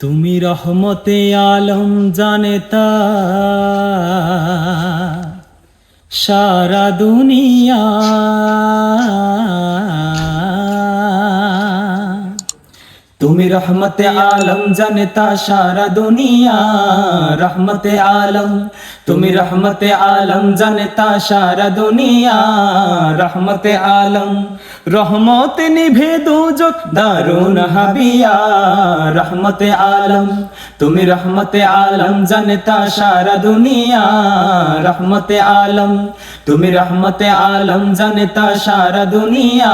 তুমি রহমতে আলম জানে তা। সারা দুনিয়া তুমি রহমতে আলম, জানতা সারা দুনিয়া। রহমতে আলম, তুমি রহমতে আলম, জানতা সারা দুনিয়া। রহমতে আলম, রহমত নিভে দুজক দারুণ হাবিয়া। রহমতে আলম, তুমি রহমতে আলম, জানতা সারা দুনিয়া। রহমতে আলম, তুমি রহমতে আলম, জানতা সারা দুনিয়া।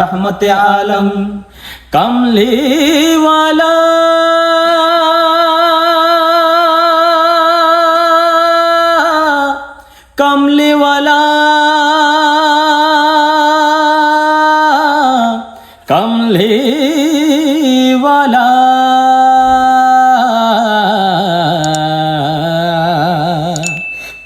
রহমতে আলম কামলিওয়ালা। কামলিওয়ালা। কামলিওয়ালা।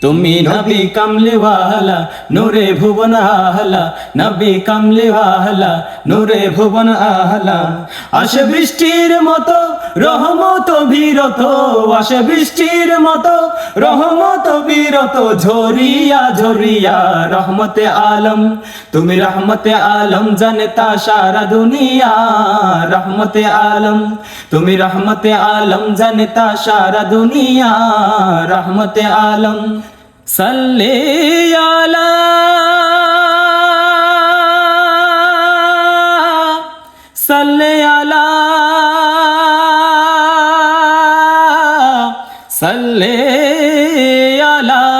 তুমি নবী কামলিওয়ালা, নূরে ভুবন আহলা। নবী কামলিওয়ালা, নূরে ভুবন আহলা। আসে বৃষ্টির মতো, রহমত বিরত। আসে বৃষ্টির মতো, রহমত বীরত। ঝরিয়া ঝরিয়া রহমতে আলম। তুমি রহমতে আলম জানতা সারা দুনিয়া। রহমতে আলম। তুমি রহমতে আলম জানতা সারা দুনিয়া। রহমতে আলম। সাল্লে আলা সাল্লে সাল্লে আলা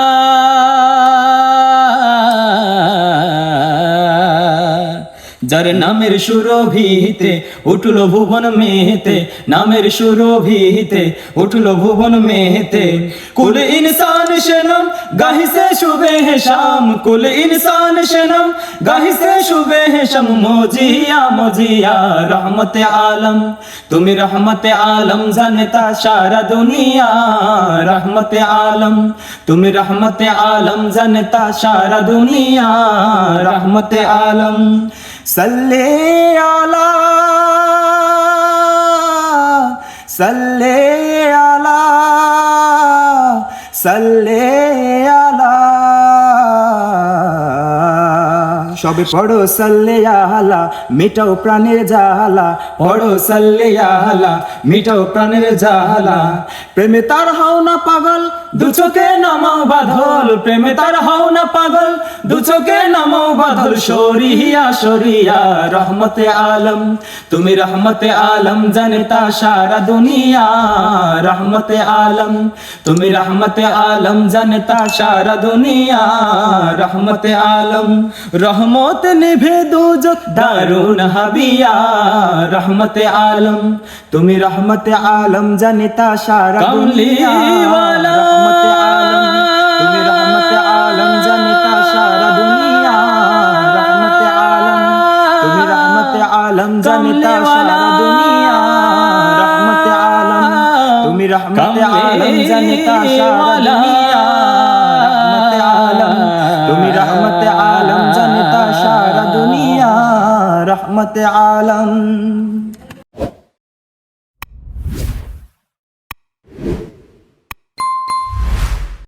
যার নামের সুরভিতে উঠল ভুবন মেহেতে, নামের সুরভিতে উঠল ভুবন মেহেতে। কুল ইনসান সেনম গাহিসে শুবে হেশাম কুল ইনসান সেনম গাহিসে শুবে হেশাম মজিয়া মজিয়া রহমতে আলম। তুমি রহমতে আলম জানতা সারা দুনিয়া, রহমতে আলম। তুমি রহমতে আলম জানতা সারা দুনিয়া, রহমতে আলম। সাল্লে আলা সাল্লে আলা সাল্লে আলা। সবে পড়ো সাল্লে আলা, মিটাও প্রাণের জালা পড়ো সাল্লে আলা, মিটাও প্রাণের জালা প্রেমে তার হাও না পাগল, দু চোখে নামাও বাঁধল। প্রেমে তার হাও না পাগল দু চোখে নামাও বাঁধল সরিয়া সরিয়া রহমতে আলম। তুমি রহমতে আলম জানতা সারা দুনিয়া। রহমতে আলম তুমি রহমতে আলম জানতা সারা দুনিয়া। রহমতে আলম রহমত নিভে দুজক দারুণ হাবিয়া। রহমতে আলম তুমি রহমতে আলম জানতা সারা দুনিয়া। রহমতে আলম জানতা সারা দুনিয়া রহমতে আলম তুমি রহমতে আলম জানতা সারা দুনিয়া। রহমতে আলম।